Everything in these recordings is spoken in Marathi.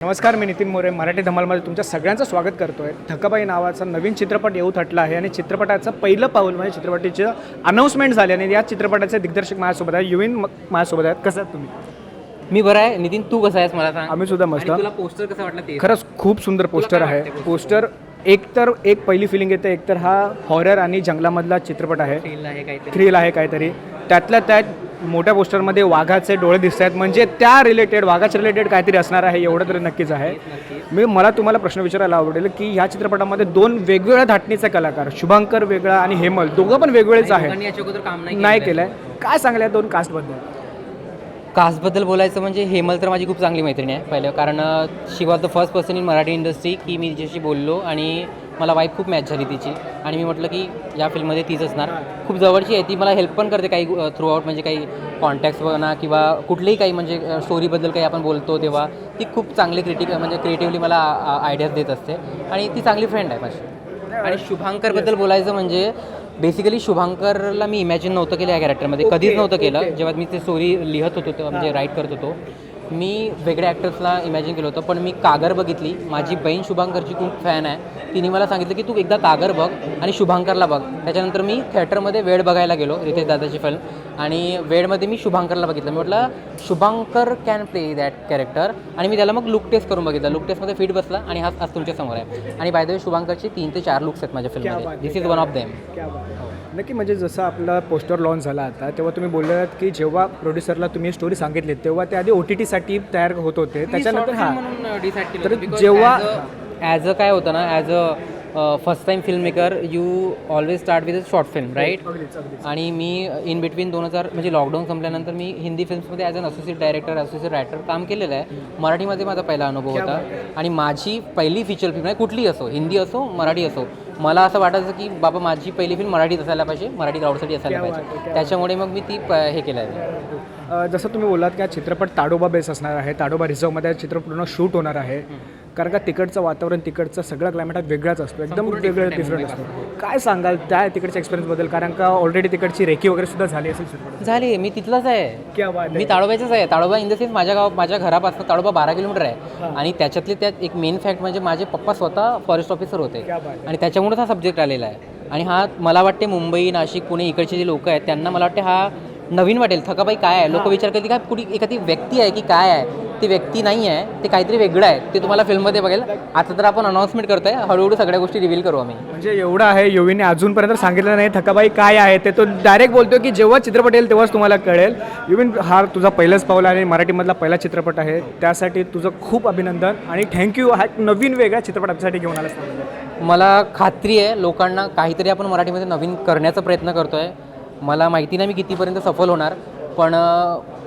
नमस्कार मी नितीन मोरे मराठी धमालमध्ये तुमच्या सगळ्यांचं स्वागत करतो आहे धक्काबाई नावाचा नवीन चित्रपट येऊ थटला आहे आणि चित्रपटाचं पहिलं पाऊल म्हणजे चित्रपटाचं अनाऊन्समेंट झाली आणि या चित्रपटाचे दिग्दर्शक माझ्यासोबत आहे युविन माझ्यासोबत आहेत. कसं आहात तुम्ही? मी बरा आहे. नितीन तू कसा आहेस मला सांग. आम्ही सुद्धा मस्त. तुला पोस्टर कसं वाटलं ते? खरंच खूप सुंदर पोस्टर आहे. पोस्टर एक तर एक पहिली फिलिंग येते एक तर हा हॉरर आणि जंगलामधला चित्रपट आहे. थ्रिल आहे काहीतरी. त्यातल्या त्यात मोठ्या पोस्टरमध्ये वाघाचे डोळे दिसत आहेत. म्हणजे त्या रिलेटेड वाघाच्या रिलेटेड काहीतरी असणार आहे एवढं तरी नक्कीच आहे. मी मला तुम्हाला प्रश्न विचारायला आवडेल की ह्या चित्रपटामध्ये दोन वेगवेगळ्या धाटणीचे कलाकार शुभांकर वेगळा आणि हेमल दोघं पण वेगवेगळेच आहेत. नाही नाही केलंय. काय सांगलं या दोन कास्टबद्दल कास्टबद्दल बोलायचं म्हणजे हेमल तर माझी खूप चांगली मैत्रिणी आहे पहिलं. कारण she was the first person in Marathi industry की मी तिच्याशी बोललो आणि मला वाईफ खूप मॅच झाली तिची. आणि मी म्हटलं की या फिल्ममध्ये तीच असणार. खूप जवळची आहे ती. मला हेल्प पण करते काही थ्रू आउट म्हणजे काही कॉन्टॅक्ट्स म्हणा किंवा कुठलीही काही म्हणजे स्टोरीबद्दल काही आपण बोलतो तेव्हा ती खूप चांगली क्रिटिक म्हणजे क्रिएटिव्हली मला आयडियाज देत असते. आणि ती चांगली फ्रेंड आहे माझी. आणि शुभांकरबद्दल बोलायचं म्हणजे बेसिकली शुभांकरला मी इमॅजिन नव्हतं केलं या कॅरेक्टरमध्ये कधीच नव्हतं केलं. जेव्हा मी ते स्टोरी लिहत होतो तेव्हा म्हणजे राईट करत होतो. मी वेगळ्या ॲक्टर्सला इमॅजिन केलं होतं पण मी कागर बघितली. माझी बहीण शुभांकरची खूप फॅन आहे. तिने मला सांगितलं की तू एकदा कागर बघ आणि शुभांकरला बघ. त्याच्यानंतर मी थिएटरमध्ये वेळ बघायला गेलो रितेश दादाची फिल्म आणि वेळमध्ये मी शुभांकरला बघितलं. मी म्हटलं Shubhankar can play that character आणि मी त्याला मग लुक टेस्ट करून बघितलं. लुक टेस्टमध्ये फिट बसला आणि हा आज तुमच्यासमोर आहे. आणि बाय द वे शुभांकरचे तीन ते चार लुक्स आहेत माझ्या फिल्ममध्ये this is one of them. नक्की म्हणजे जसं आपला पोस्टर लॉन्च झाला आता तेव्हा तुम्ही बोललात की जेव्हा प्रोड्युसरला तुम्ही स्टोरी सांगितली तेव्हा ते आधी ओ टी टीसाठी तयार होत होते. त्याच्यानंतर हा. तर जेव्हा- ॲज अ काय होतं ना as a first time film maker you always start with a short film right आणि मी इन बिटवीन दोन हजार म्हणजे लॉकडाऊन संपल्यानंतर मी Hindi फिल्म्समध्ये as an associate director associate writer काम केलेलं आहे. मराठीमध्ये माझा पहिला अनुभव होता. आणि माझी पहिली फीचर फिल्म आहे कुठली असो हिंदी असो मराठी असो मला असं वाटायचं की बाबा माझी पहिली फिल्म मराठीत असायला पाहिजे मराठी क्राऊडसाठी असायला पाहिजे. त्याच्यामुळे मग मी ती हे केलं आहे. जसं तुम्ही बोलात की हा चित्रपट ताडोबा बेस असणार आहे ताडोबा रिझर्वमध्ये चित्रपट पूर्ण शूट होणार आहे. कारण का तिकडचं वातावरण तिकडचं सगळं क्लायमेट हा वेगळाच असतो. एकदम वेगळं डिफरंट असतो. काय सांगाल त्या तिकडच्या एक्सपिरियन्सबद्दल कारण का ऑलरेडी तिकडची रेकी वगैरे सुद्धा झाली असेल झाले. मी तिथलाच आहे. क्या बात मी ताडोबाचंच आहे. ताडोबा इन द सेन्स माझ्या गाव माझ्या घरापासून ताडोबा बारा किलोमीटर आहे. आणि त्याच्यातले त्यात एक मेन फॅक्ट म्हणजे माझे पप्पा स्वतः फॉरेस्ट ऑफिसर होते. क्या बात आणि त्याच्यामुळेच हा सब्जेक्ट आलेला आहे. आणि हा मला वाटते मुंबई नाशिक पुणे इकडचे जे लोक आहेत त्यांना मला वाटते हा नवीन वाटेल. थकाबाई काय आहे? लोक विचार करतील काय कुठे एखादी व्यक्ती आहे की काय आहे? ती व्यक्ती नाही आहे ते काहीतरी वेगळं आहे ते तुम्हाला फिल्ममध्ये बघेल. आता तर आपण अनाऊन्समेंट करतोय हळूहळू सगळ्या गोष्टी रिव्हील करू आम्ही. म्हणजे एवढं आहे योवीने अजूनपर्यंत सांगितलं नाही थकाबाई काय आहे ते तो डायरेक्ट बोलतो की जेव्हा चित्रपट येईल तेव्हाच तुम्हाला कळेल. युविन हा तुझा पहिलाच पाऊल आणि मराठीमधला पहिला चित्रपट आहे त्यासाठी तुझं खूप अभिनंदन आणि थँक्यू हा एक नवीन वेगळा चित्रपट आपल्यासाठी घेऊन त्याबद्दल. मला खात्री आहे लोकांना काहीतरी आपण मराठीमध्ये नवीन करण्याचा प्रयत्न करतो आहे मला माहिती नाही मी कितीपर्यंत सफल होणार. पण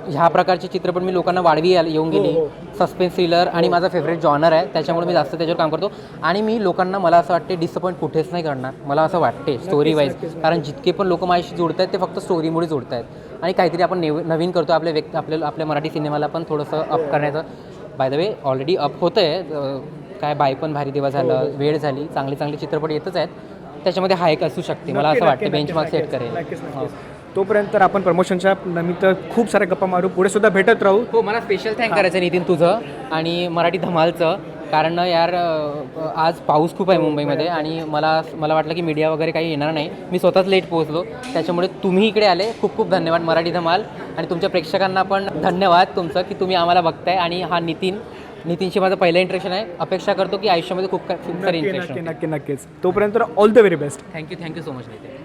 ह्या प्रकारचे चित्रपट मी लोकांना वाढवी येऊन गेली. हो. सस्पेन्स थ्रिलर आणि माझा फेवरेट जॉनर आहे. त्याच्यामुळे मी जास्त त्याच्यावर काम करतो. आणि मी लोकांना मला असं वाटते डिसअपॉईंट कुठेच नाही करणार. मला असं वाटते स्टोरी वाईज कारण जितके पण लोक माझ्याशी जोडत आहेत ते फक्त स्टोरीमुळे जोडत आहेत आणि काहीतरी आपण नेव नवीन करतो. आपल्या व्यक्ती आपल्या आपल्या मराठी सिनेमाला पण थोडंसं अप करण्याचं. By the way already up होतं आहे काय बाय पण भारी देवा हो, झालं वेळ झाली. चांगले चांगले चित्रपट येतच आहेत. त्याच्यामध्ये हा एक असू शकते. मला असं वाटतं बेंचमार्क सेट करेल. हो. तोपर्यंत तर आपण प्रमोशनच्या निमित्त खूप साऱ्या गप्पा मारू. पुढे सुद्धा भेटत राहू. हो मला स्पेशल थँक करायचं आहे नितीन तुझं आणि मराठी धमालचं. कारण यार आज पाऊस खूप आहे मुंबईमध्ये आणि मला मला वाटलं की मीडिया वगैरे काही येणार नाही. मी स्वतःच लेट पोहोचलो. त्याच्यामुळे तुम्ही इकडे आले. खूप खूप धन्यवाद मराठी धमाल. आणि तुमच्या प्रेक्षकांना पण धन्यवाद तुमचं की तुम्ही आम्हाला बघताय आणि हा नितीन नितीनशी माझं पहिलं इंट्रेक्शन आहे. अपेक्षा करतो की आयुष्यामध्ये खूप खूप सारे इंट्रेक्शन नक्की नक्कीच. तोपर्यंत all the very best thank you thank you so much Nitin